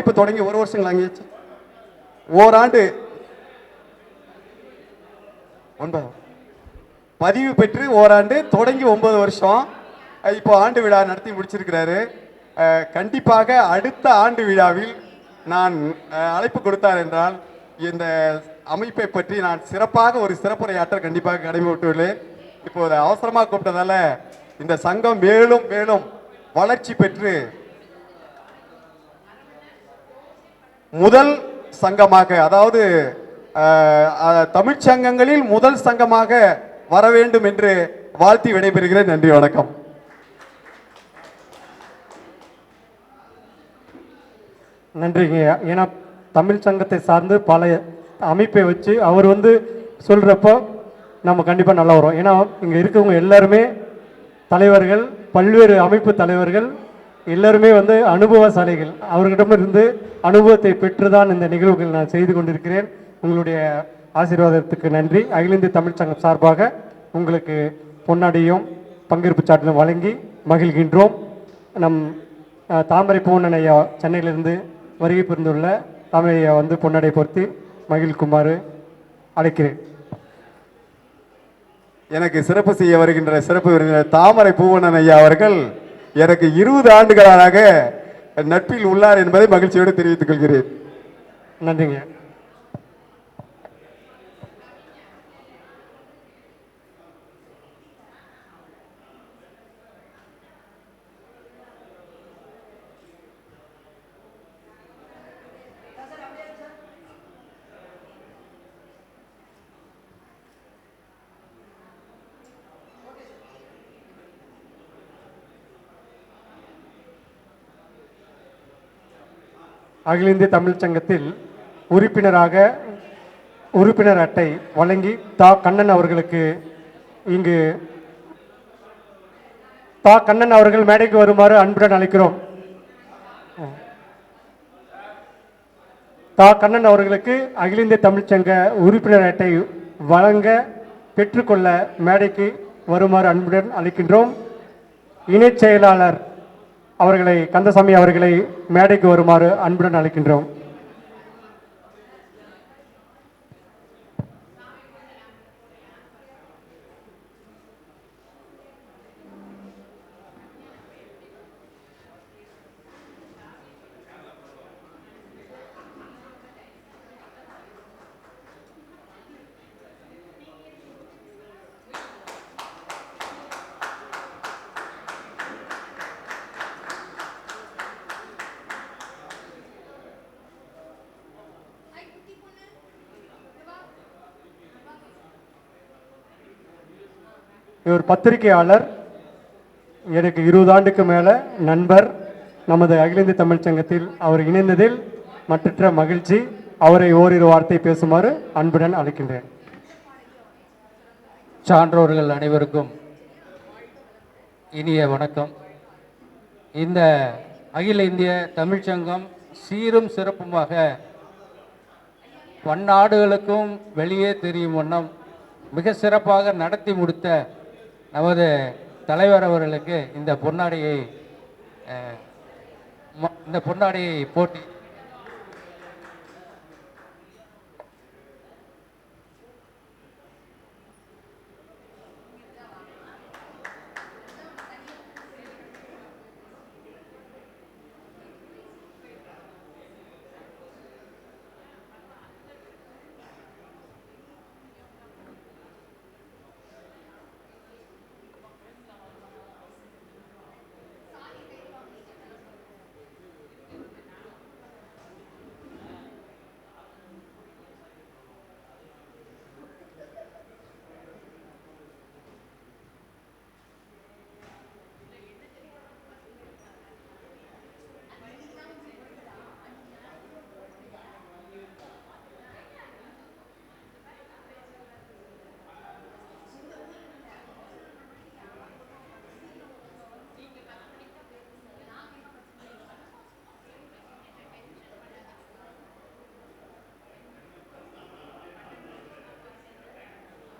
இப்போ தொடங்கி ஒரு வருஷங்கள் ஆகியாச்சு. ஓராண்டு ஒன்பது பதிவு பெற்று ஓராண்டு தொடங்கி ஒன்பது வருஷம். இப்போ ஆண்டு விழா நடத்தி முடிச்சிருக்கிறாரு. கண்டிப்பாக அடுத்த ஆண்டு விழாவில் நான் அழைப்பு கொடுத்தார் என்றால் இந்த அமைப்பை பற்றி நான் சிறப்பாக ஒரு சிறப்புரையாற்ற கண்டிப்பாக கடமை விட்டுள்ளேன். இப்போது அவசரமாக கூப்பிட்டதால இந்த சங்கம் மேலும் மேலும் வளர்ச்சி பெற்று முதல் சங்கமாக அதாவது தமிழ்ச்சங்கங்களில் சங்கங்களில் முதல் சங்கமாக வர வேண்டும் என்று வாழ்த்தி விடைபெறுகிறேன். நன்றி வணக்கம். நன்றிங்க ஏன்னா தமிழ் சங்கத்தை சார்ந்து பல அமைப்பை வச்சு அவர் வந்து சொல்கிறப்போ நம்ம கண்டிப்பாக நல்லா வரும். ஏன்னா இங்கே இருக்கவங்க எல்லாருமே தலைவர்கள் பல்வேறு அமைப்பு தலைவர்கள் எல்லாருமே வந்து அனுபவசாலிகள். அவர்களிடமிருந்து அனுபவத்தை பெற்றுதான் இந்த நிகழ்வுகள் நான் செய்து கொண்டிருக்கிறேன். உங்களுடைய ஆசீர்வாதத்துக்கு நன்றி. அகில இந்திய தமிழ்ச் சங்கம் சார்பாக உங்களுக்கு பொன்னாடியும் பங்கேற்பு சாட்டிலும் வழங்கி மகிழ்கின்றோம். நம் தாமரை பூவணன் ஐயா சென்னையிலிருந்து வருகை புரிந்துள்ள தாமரை ஐயா வந்து பொன்னடை பொருத்தி மகிழ்குமாறு அழைக்கிறேன். எனக்கு சிறப்பு செய்ய வருகின்ற சிறப்பு விருந்தினர் தாமரை பூவணன் ஐயா அவர்கள். எனக்கு இருபது ஆண்டுகளாக நட்பில் உள்ளார் என்பதை மகிழ்ச்சியோடு தெரிவித்துக் கொள்கிறேன். நன்றிங்க. அகில இந்திய தமிழ்ச் சங்கத்தில் உறுப்பினராக உறுப்பினர் அட்டை வழங்கி தா கண்ணன் அவர்களுக்கு இங்கு தா கண்ணன் அவர்கள் மேடைக்கு வருமாறு அன்புடன் அழைக்கிறோம். தா கண்ணன் அவர்களுக்கு அகில இந்திய தமிழ்ச்சங்க உறுப்பினர் அட்டை வழங்க பெற்றுக்கொள்ள மேடைக்கு வருமாறு அன்புடன் அழைக்கின்றோம். இணைச் செயலாளர் அவர்களை கந்தசாமி அவர்களை மேடைக்கு வருமாறு அன்புடன் அழைக்கின்றோம். இவர் பத்திரிகையாளர் எனக்கு இருபது ஆண்டுக்கு மேலே நண்பர். நமது அகில இந்திய தமிழ்ச் சங்கத்தில் அவர் இணைந்ததில் மற்றற்ற மகிழ்ச்சி. அவரை ஓரிரு வார்த்தை பேசுமாறு அன்புடன் அழைக்கின்றேன். சான்றோர்கள் அனைவருக்கும் இனிய வணக்கம். இந்த அகில இந்திய தமிழ்ச்சங்கம் சீரும் சிறப்புமாக பன்னாடுகளுக்கும் வெளியே தெரியும் வண்ணம் மிக சிறப்பாக நடத்தி முடித்த நமது தலைவர் அவர்களுக்கு இந்த பொன்னாடியை ம- இந்த பொன்னாடியை போட்டி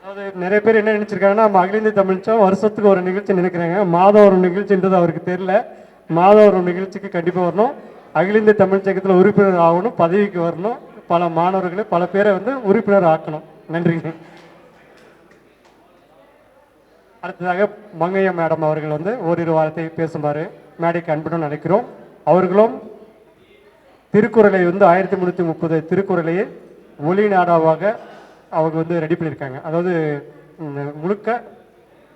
அதாவது நிறைய பேர் என்ன நினச்சிருக்காங்கன்னா நம்ம அகில இந்திய தமிழ்ச்சம் வருஷத்துக்கு ஒரு நிகழ்ச்சி நினைக்கிறாங்க. மாதம் ஒரு நிகழ்ச்சின்றது அவருக்கு தெரியல. மாதம் ஒரு நிகழ்ச்சிக்கு கண்டிப்பாக வரணும். அகில இந்திய தமிழ்ச்சங்கத்தில் உறுப்பினர் ஆகணும் பதவிக்கு வரணும். பல மாணவர்களை பல பேரை வந்து உறுப்பினர் ஆக்கணும். நன்றிங்க அடுத்ததாக மங்கையா மேடம் அவர்கள் வந்து ஓரிரு வாரத்தை பேசுமாறு மேடைக்கு அன்புடன் நினைக்கிறோம் அவர்களும் திருக்குறளை வந்து ஆயிரத்தி முந்நூற்றி முப்பது திருக்குறளையே ஒளி நாடாவாக அவங்க வந்து ரெடி பண்ணியிருக்காங்க. அதாவது முழுக்க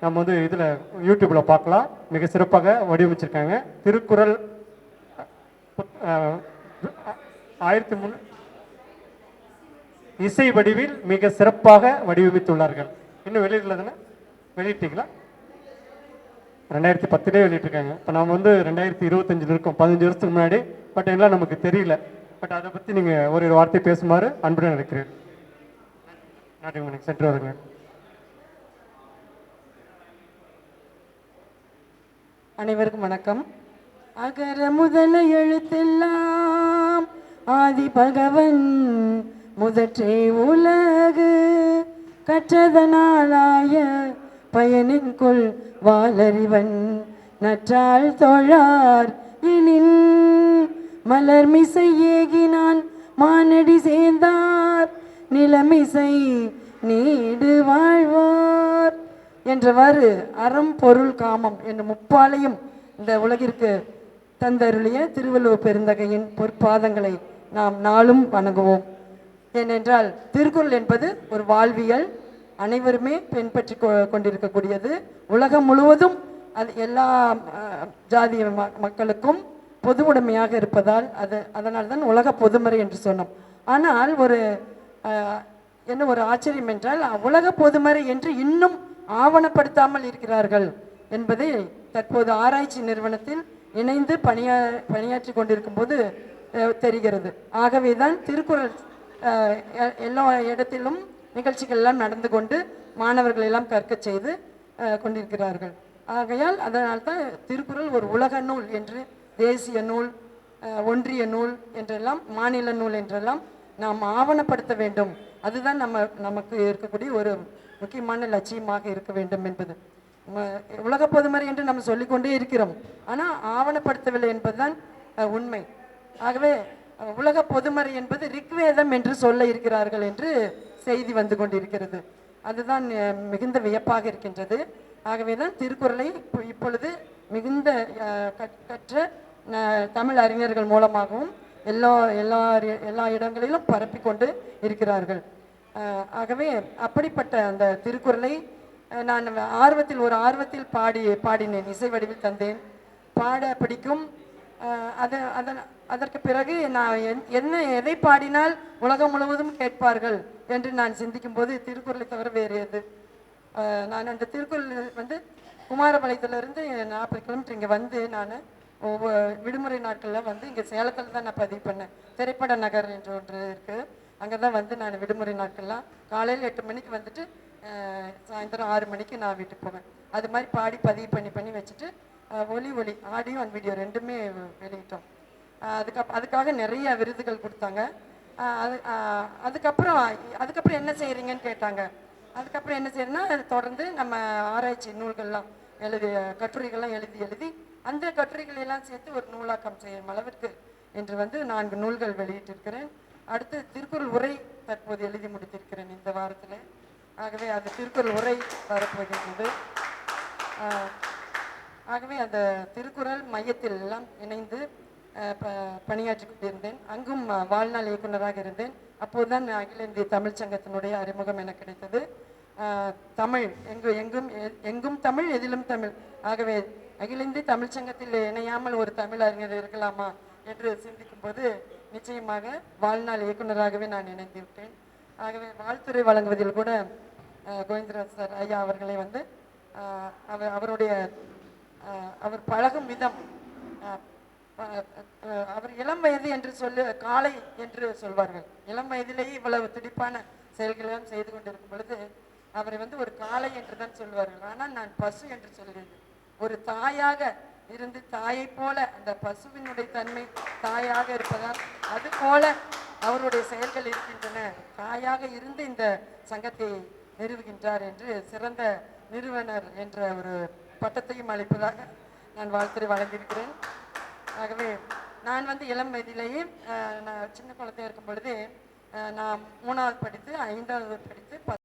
நம்ம வந்து இதில் யூடியூப்பில் பார்க்கலாம். மிக சிறப்பாக வடிவமைச்சிருக்காங்க. திருக்குறள் ஆயிரத்தி முன் இசை வடிவில் மிக சிறப்பாக வடிவமைத்துள்ளார்கள். இன்னும் வெளியிடல தானே? வெளியிட்டீங்களா? ரெண்டாயிரத்தி பத்துலேயே வெளியிட்டிருக்காங்க. இப்போ நம்ம வந்து ரெண்டாயிரத்தி இருபத்தஞ்சில் இருக்கோம். பதினஞ்சு வருஷத்துக்கு முன்னாடி. பட் எல்லாம் நமக்கு தெரியல. பட் அதை பற்றி நீங்கள் ஒரு ஒரு வார்த்தை பேசுமாறு அன்புடன் நினைக்கிறேன். நாட்டுக்கு சென்று வருங்க அனைவருக்கும் வணக்கம். அகர முதல எழுத்தெல்லாம் ஆதி பகவன் முதற்றே உலகு. கற்றதனாலாய பயனின்குள் வாலறிவன். வாளறிவன் நற்றாள் தொழார் எனின் மலர்மிசை ஏகினான். மானடி சேர்ந்தார். நிலமிசை நீடு வாழ்வார். என்றவாறு அறம் பொருள் காமம் என்ற முப்பாலையும் இந்த உலகிற்கு தந்தருளிய திருவள்ளுவர் பெருந்தகையின் பொற்பாதங்களை நாம் நாளும் வணங்குவோம். ஏனென்றால் திருக்குறள் என்பது ஒரு வாழ்வியல் அனைவருமே பின்பற்றி கொ- கொண்டிருக்கக்கூடியது. உலகம் முழுவதும் அது எல்லா ஜாதி ம- மக்களுக்கும் பொது உடைமையாக இருப்பதால் அது அதனால் தான் உலக பொதுமறை என்று சொன்னோம். ஆனால் ஒரு என்ன ஒரு ஆச்சரியம் என்றால் உலக பொதுமறை என்று இன்னும் ஆவணப்படுத்தாமல் இருக்கிறார்கள் என்பதை தற்போது ஆராய்ச்சி நிறுவனத்தில் இணைந்து பணியா பணியாற்றி கொண்டிருக்கும் போது தெரிகிறது. ஆகவே தான் திருக்குறள் எ- எல்லா இடத்திலும் நிகழ்ச்சிகள் எல்லாம் நடந்து கொண்டு மாணவர்கள் எல்லாம் கற்க செய்து கொண்டிருக்கிறார்கள். ஆகையால் அதனால் தான் திருக்குறள் ஒரு உலக நூல் என்று தேசிய நூல் ஒன்றிய நூல் என்றெல்லாம் மாநில நூல் என்றெல்லாம் நாம் ஆவணப்படுத்த வேண்டும். அதுதான் நம்ம நமக்கு இருக்கக்கூடிய ஒரு முக்கியமான லட்சியமாக இருக்க வேண்டும் என்பது. உலக பொதுமறை என்று நம்ம சொல்லிக்கொண்டே இருக்கிறோம். ஆனால் ஆவணப்படுத்தவில்லை என்பதுதான் உண்மை. ஆகவே உலக பொதுமறை என்பது ரிக்வேதம் என்று சொல்ல இருக்கிறார்கள் என்று செய்தி வந்து கொண்டிருக்கிறது. அதுதான் மிகுந்த வியப்பாக இருக்கின்றது. ஆகவே தான் திருக்குறளை இப்போ- இப்பொழுது மிகுந்த கற்- கற்ற தமிழ் அறிஞர்கள் மூலமாகவும் எல்லா எல்லா எல்லா இடங்களிலும் பரப்பி கொண்டு இருக்கிறார்கள் ஆகவே அப்படிப்பட்ட அந்த திருக்குறளை நான் ஆர்வத்தில் ஒரு ஆர்வத்தில் பாடி பாடினேன் இசை வடிவில் தந்தேன். பாட பிடிக்கும். அது அதன் அதற்கு பிறகு நான் என்- என்ன எதை பாடினால் உலகம் முழுவதும் கேட்பார்கள் என்று நான் சிந்திக்கும் போது திருக்குறளை தவிர வேறு எது. நான் அந்த திருக்குறள் வந்து குமாரபாளையத்திலிருந்து நாற்பது கிலோமீட்டர் இங்கே வந்து நான் விடுமுறை நாட்களில் வந்து இங்கே சேலத்தில் தான் நான் பதிவு பண்ணேன். திரைப்பட நகர் என்று ஒன்று இருக்குது அங்கே தான் வந்து நான் விடுமுறை நாட்கள்லாம் காலையில் எட்டு மணிக்கு வந்துட்டு சாயந்தரம் ஆறு மணிக்கு நான் வீட்டுக்கு போவேன். அது மாதிரி பாடி பதிவு பண்ணி பண்ணி வச்சுட்டு ஒலி ஒலி ஆடியோ அண்ட் வீடியோ ரெண்டுமே வெளியிட்டோம். அதுக்கப் அதுக்காக நிறைய விருதுகள் கொடுத்தாங்க. அது அதுக்கப்புறம் அதுக்கப்புறம் என்ன செய்கிறீங்கன்னு கேட்டாங்க. அதுக்கப்புறம் என்ன செய்யணும்னா தொடர்ந்து நம்ம ஆராய்ச்சி நூல்கள்லாம் எழுதி கட்டுரைகள்லாம் எழுதி எழுதி அந்த கட்டுரைகள் எல்லாம் சேர்த்து ஒரு நூலாக்கம் செய்யும் அளவிற்கு என்று வந்து நான்கு நூல்கள் வெளியிட்டிருக்கிறேன். அடுத்து திருக்குறள் உரை தற்போது எழுதி முடித்திருக்கிறேன் இந்த வாரத்தில். ஆகவே அது திருக்குறள் உரை வரப்போகின்றது. ஆகவே அந்த திருக்குறள் மையத்தில் எல்லாம் இணைந்து ப பணியாற்றி கொண்டிருந்தேன். அங்கும் வாழ்நாள் இயக்குனராக இருந்தேன். அப்போதுதான் அகில இந்திய தமிழ்ச் சங்கத்தினுடைய அறிமுகம் எனக்கு கிடைத்தது. தமிழ் எங்கு எங்கும் எங்கும் தமிழ் எதிலும் தமிழ். ஆகவே அகில இந்திய தமிழ்ச் சங்கத்தில் இணையாமல் ஒரு தமிழ் அறிஞர் இருக்கலாமா என்று சிந்திக்கும் போது நிச்சயமாக வாழ்நாள் இயக்குனராகவே நான் இணைந்து விட்டேன். ஆகவே வாழ்த்துறை வழங்குவதில் கூட கோவிந்தராஜ் சார் ஐயா அவர்களை வந்து அவர் அவருடைய அவர் பழகும் விதம் அவர் இளம் வயது என்று சொல்லு காலை என்று சொல்வார்கள். இளம் வயதிலேயே இவ்வளவு துடிப்பான செயல்களெல்லாம் செய்து கொண்டிருக்கும் பொழுது அவரை வந்து ஒரு காளை என்று தான் சொல்வார்கள். ஆனால் நான் பசு என்று சொல்கிறேன் ஒரு தாயாக இருந்து தாயை போல அந்த பசுவினுடைய தன்மை தாயாக இருப்பதால் அது போல அவருடைய செயல்கள் இருக்கின்றன. தாயாக இருந்து இந்த சங்கத்தை நிறுவுகின்றார் என்று சிறந்த நிறுவனர் என்ற ஒரு பட்டத்தையும் அளிப்பதாக நான் வாழ்த்துறை வழங்கியிருக்கிறேன். ஆகவே நான் வந்து இளம் வயதிலேயே நான் சின்ன குழந்தையாக இருக்கும் பொழுது நான் மூணாவது படித்து ஐந்தாவது படித்து